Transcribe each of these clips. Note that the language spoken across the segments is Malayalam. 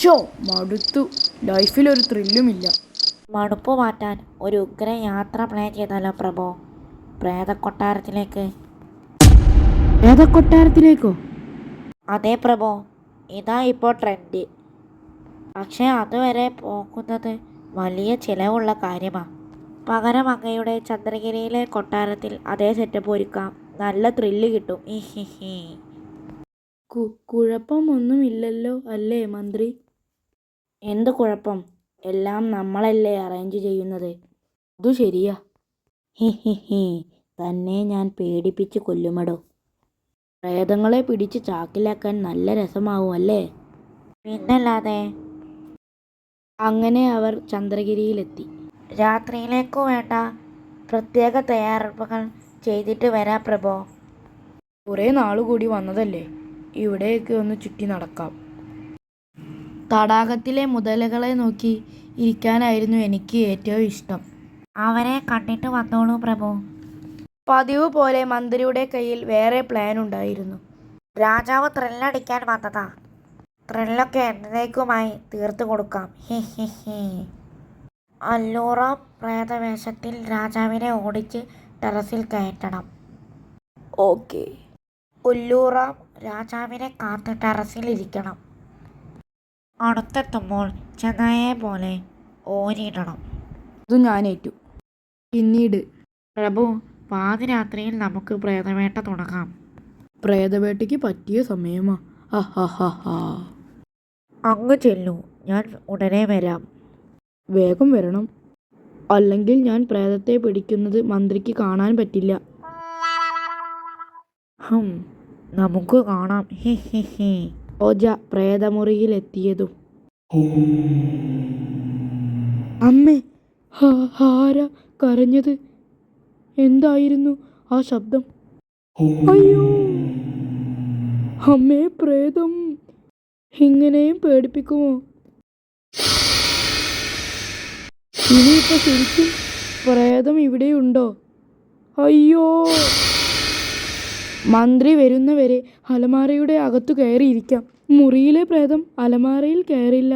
ഷോ മടുത്തു. ലൈഫിൽ ലൈഫിലൊരു ത്രില്ലുമില്ല. മടുപ്പ് മാറ്റാൻ ഒരു ഉഗ്ര യാത്ര പ്ലാൻ ചെയ്താലോ പ്രഭു? പ്രേതക്കൊട്ടാരത്തിലേക്ക്. പ്രേതക്കൊട്ടാരത്തിലേക്കോ? അതെ പ്രഭു ഇതാ ഇപ്പോൾ ട്രെൻഡ് പക്ഷേ അതുവരെ പോകുന്നത് വലിയ ചിലവുള്ള കാര്യമാണ് പകരം അങ്ങയുടെ ചന്ദ്രഗിരിയിലെ കൊട്ടാരത്തിൽ അതേ സെറ്റപ്പ് ഒരുക്കാം. നല്ല ത്രില്ല് കിട്ടും. കുഴപ്പമൊന്നുമില്ലല്ലോ അല്ലേ മന്ത്രി? എന്ത് കുഴപ്പം? എല്ലാം നമ്മളല്ലേ അറേഞ്ച് ചെയ്യുന്നത്? അതു ശരിയാ. ഹി ഹി ഹി. തന്നെ ഞാൻ പേടിപ്പിച്ച് കൊല്ലുമടോ. പ്രേതങ്ങളെ പിടിച്ച് ചാക്കിലാക്കാൻ നല്ല രസമാവും അല്ലേ പിന്നല്ലാതെ അങ്ങനെ അവർ ചന്ദ്രഗിരിയിലെത്തി. രാത്രിയിലേക്കു വേണ്ട. പ്രത്യേക തയ്യാറെടുപ്പുകൾ ചെയ്തിട്ട് വരാ പ്രഭോ. കുറേ നാളുകൂടി വന്നതല്ലേ. ഇവിടെയൊക്കെ ഒന്ന് ചുറ്റി നടക്കാം. തടാകത്തിലെ മുതലകളെ നോക്കി ഇരിക്കാനായിരുന്നു എനിക്ക് ഏറ്റവും ഇഷ്ടം. അവരെ കണ്ടിട്ട് വന്നോളൂ പ്രഭു. പതിവ് പോലെ മന്ത്രിയുടെ കയ്യിൽ വേറെ പ്ലാൻ ഉണ്ടായിരുന്നു. രാജാവ് ത്രില്ലടിക്കാൻ വന്നതാ. ത്രില്ലൊക്കെ എന്നേക്കുമായി തീർത്തു കൊടുക്കാം. ഹി ഹി ഹി. അല്ലൂറ പ്രേതവേഷത്തിൽ രാജാവിനെ ഓടിച്ച് ടെറസിൽ കയറ്റണം. ഓക്കെ. ഉല്ലൂറ രാജാവിനെ കാത്ത് ടെറസിൽ ഇരിക്കണം. അടുത്തെത്തുമ്പോൾ ചെന്നായെ പോലെ ഓരിയിടണം അത് ഞാൻ ഏറ്റു പിന്നീട് പ്രഭു പാതിരാത്രിയിൽ നമുക്ക് പ്രേതവേട്ട തുടങ്ങാം. പ്രേതവേട്ടയ്ക്ക് പറ്റിയ സമയമാ. അങ്ങ് ചെല്ലു. ഞാൻ ഉടനെ വരാം. വേഗം വരണം. അല്ലെങ്കിൽ ഞാൻ പ്രേതത്തെ പിടിക്കുന്നത് മന്ത്രിക്ക് കാണാൻ പറ്റില്ല. ഹും നമുക്ക് കാണാം. ഹി ഹി ഹി. ഓജ പ്രേതമുറിയിലെത്തിയതും. അമ്മേ. ആരാ കരഞ്ഞത്. എന്തായിരുന്നു ആ ശബ്ദം? അയ്യോ. അമ്മേ പ്രേതം. ഇങ്ങനെയും പേടിപ്പിക്കുമോ? ഇനിയിപ്പോ ശരിക്കും പ്രേതം ഇവിടെയുണ്ടോ? അയ്യോ. മന്ത്രി വരുന്നവരെ അലമാരയുടെ അകത്തു കയറിയിരിക്കാം മുറിയിലെ പ്രേതം അലമാരയിൽ കയറില്ല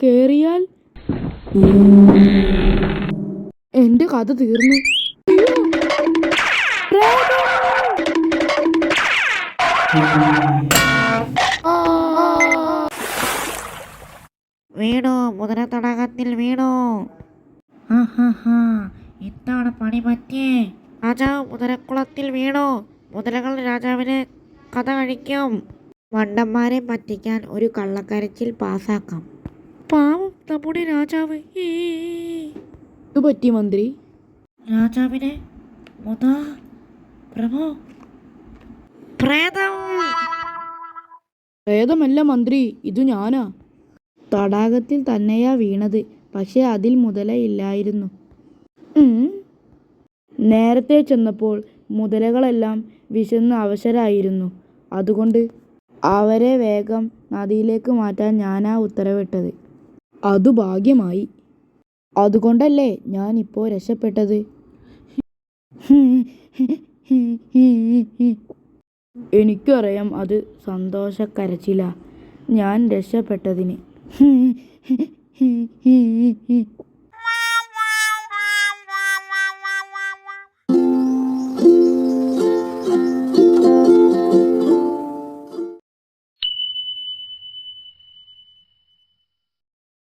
കയറിയാൽ എന്റെ കഥ തീർന്നു! വീണു മുതല തടാകത്തിൽ വീണു ഹാ, ഹാ, ഹാ. എന്താണ് പണി പറ്റിയേ രാജാവ് മുതലക്കുളത്തിൽ വീണു മുതലകൾ രാജാവിനെ കഥ കഴിക്കും. വണ്ടന്മാരെ പറ്റിക്കാൻ ഒരു കള്ളക്കരച്ചിൽ പാസാക്കാം. പാവം നമ്മുടെ രാജാവ്. ഇത് പറ്റി മന്ത്രി. രാജാവിനെ മുത പ്രേതം. പ്രേതമല്ല മന്ത്രി ഇത് ഞാനാ. തടാകത്തിൽ തന്നെയാ വീണത് പക്ഷെ അതിൽ മുതലയില്ലായിരുന്നു നേരത്തെ ചെന്നപ്പോൾ മുതലകളെല്ലാം വിശന്ന് അവശരായിരുന്നു. അതുകൊണ്ട് അവരെ വേഗം നദിയിലേക്ക് മാറ്റാൻ ഞാനാ ഉത്തരവിട്ടത്. അതു ഭാഗ്യമായി. അതുകൊണ്ടല്ലേ ഞാൻ ഇപ്പോൾ രക്ഷപ്പെട്ടത്? എനിക്കറിയാം അത് സന്തോഷക്കരച്ചില. ഞാൻ രക്ഷപ്പെട്ടതിന്.